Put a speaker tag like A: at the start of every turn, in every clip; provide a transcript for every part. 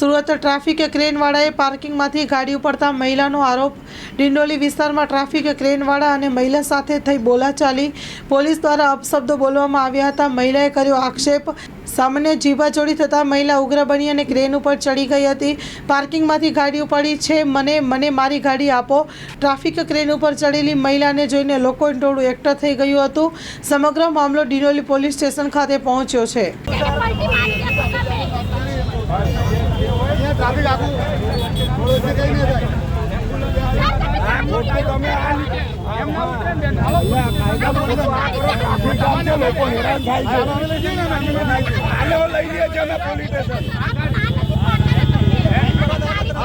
A: Surat traffic ક્રેનવાળાએ પાર્કિંગમાંથી ગાડી ઉપડતા મહિલાનો આરોપ. ડિંડોલી વિસ્તારમાં ટ્રાફિક ક્રેનવાળા અને મહિલા સાથે થઈ બોલાચાલી. પોલીસ દ્વારા અપશબ્દો બોલવામાં આવ્યા હતા. મહિલાએ કર્યો આક્ષેપ. સામાન્ય જીભાજોડી થતાં મહિલા ઉગ્ર બની અને ક્રેન ઉપર ચડી ગઈ હતી. પાર્કિંગમાંથી ગાડી ઉપાડી છે, મને મને મારી ગાડી આપો. ટ્રાફિક ક્રેન ઉપર ચડેલી મહિલાને જોઈને લોકો ટોળું એકઠા થઈ ગયું હતું. સમગ્ર મામલો ડિંડોલી પોલીસ સ્ટેશન ખાતે પહોંચ્યો છે.
B: ટ્રાફિક આપું થોડું એટલે કઈ નહીં થાય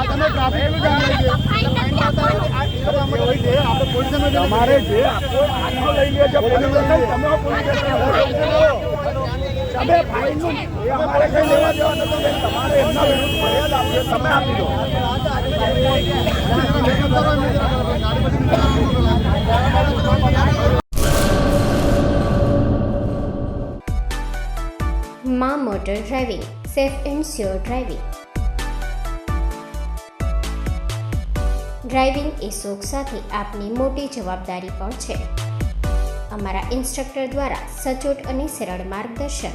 B: તમે ટ્રાફિકનું ધ્યાન રાખજો આપણે
C: તમારે જે આનો લઈ લેજો પોલીસ સ્ટેશન, તમે પોલીસ સ્ટેશન તમે ફાઇનનું એ અમારે કઈ લેવા દેવાનું નથી.
D: મા motor driving safe and sure driving driving એ શોખ સાથે આપની મોટી જવાબદારી પણ છે. અમારા ઇન્સ્ટ્રક્ટર દ્વારા સચોટ અને સરળ માર્ગદર્શન.